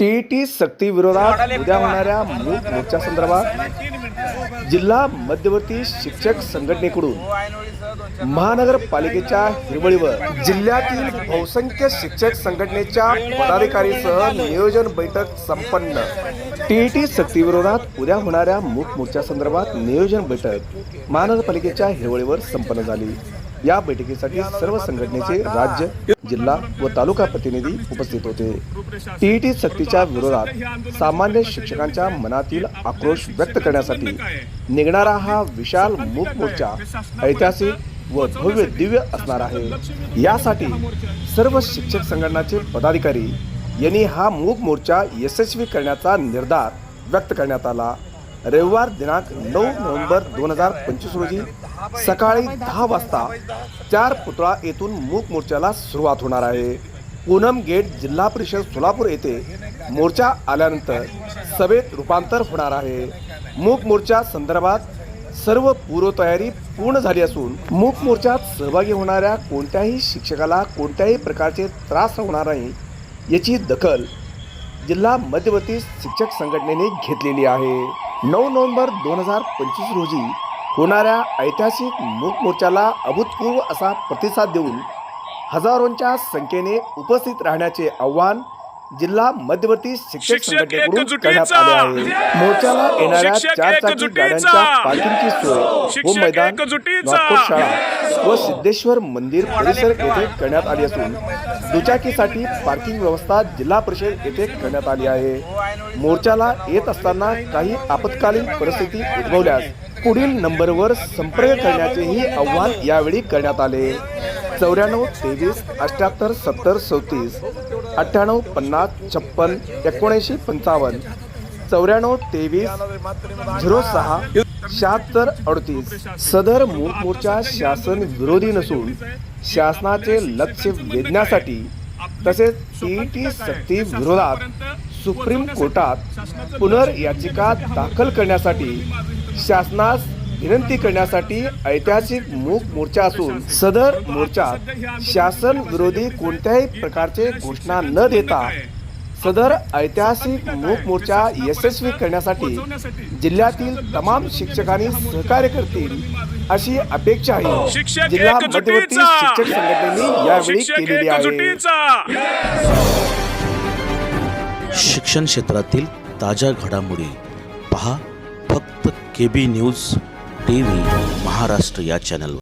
TET सक्ती विरोधात उद्या होणाऱ्या मूक मोर्चासंदर्भात जिल्हा मध्यवर्ती शिक्षक संघटनेकडून महानगरपालिकेच्या हिरवळीवर जिल्ह्यातील बहुसंख्य शिक्षक संघटनेच्या पदाधिकारीसह नियोजन बैठक संपन्न. टीईटी सक्ती विरोधात उद्या होणाऱ्या मूक मोर्चासंदर्भात नियोजन बैठक महानगरपालिकेच्या हिरवळीवर संपन्न झाली. या बैठकीसाठी सर्व संघटनेचे राज्य जिल्हा व तालुका प्रतिनिधी उपस्थित होते. टीईटी सक्तीच्या विरोधात सामान्य शिक्षकांच्या मनातील आक्रोश व्यक्त करण्यासाठी निघणारा हा विशाल मूक मोर्चा ऐतिहासिक व भव्य दिव्य असणार आहे. यासाठी सर्व शिक्षक संघटनाचे पदाधिकारी यांनी हा मूक मोर्चा यशस्वी करण्याचा निर्धार व्यक्त करण्यात आला. रविवार दिनांक नऊ नोव्हेंबर दोन हजार पंचवीस रोजी सकाळी दहा वाजता चार पुतळा येथून मूक मोर्चाला सुरुवात होणार आहे. पूनम गेट जिल्हा परिषद सोलापूर येथे मोर्चा आल्यानंतर सभेत रूपांतर होणार आहे. मूक मोर्चा संदर्भात सर्व पूर्वतयारी पूर्ण झाली असून मूक मोर्चात सहभागी होणाऱ्या कोणत्याही शिक्षकाला कोणत्याही प्रकारचे त्रास होणार नाही याची दखल जिल्हा मध्यवर्ती शिक्षक संघटनेने घेतलेली आहे. नऊ नोव्हेंबर दोन हजार पंचवीस रोजी होणाऱ्या ऐतिहासिक मूक मोर्चाला अभूतपूर्व असा प्रतिसाद देऊन हजारोंच्या संख्येने उपस्थित राहण्याचे आव्हान जिल्हा मध्यवर्ती शिक्षक संघटनेकडून. करण्यात आले आहे. मोर्चाला येणाऱ्या चारचाकी एकजुटीचा. गाड्यांच्या पार्किंगची सोय. व मैदान शाळा व सिद्धेश्वर मंदिर परिसर येथे करण्यात आली असून दुचाकीसाठी पार्किंग व्यवस्था जिल्हा परिषद येथे करण्यात आली आहे. मोर्चाला येत असताना काही आपत्कालीन परिस्थिती उद्भवल्यास पुढील नंबरवर संपर्क करण्याचेही आव्हान यावेळी करण्यात आले. चौऱ्याण्णव तेवीस अठ्याहत्तर सत्तर चौतीस अठ्ठ्याण्णव पन्नास छप्पन एकोणऐंशी पंचावन्न चौऱ्याण्णव तेवीस झिरो सहा शहात्तर अडतीस. सदर मूक मोर्चा शासन विरोधी नसून शासनाचे लक्ष वेधण्यासाठी तसेच टीईटी सक्ती विरोधात सुप्रीम कोर्टात पुनर्याचिका दाखल करण्यासाठी शासनास विनंती करण्यासाठी ऐतिहासिक मूक मोर्चा असून सदर मोर्चात शासन विरोधी कोणत्याही प्रकारचे घोषणा न देता सदर ऐतिहासिक मूक मोर्चा यशस्वी करण्यासाठी जिल्ह्यातील तमाम शिक्षकांनी सहकार्य करतील अशी अपेक्षा आहे. शिक्षक जिल्हा मध्यवर्ती एकजुटीचा. शिक्षक संघटनेने यावेळी केलेली आहे. शिक्षण क्षेत्रातील ताज्या घडामोडी पहा फक्त K B news T V Maharashtra या चॅनलवर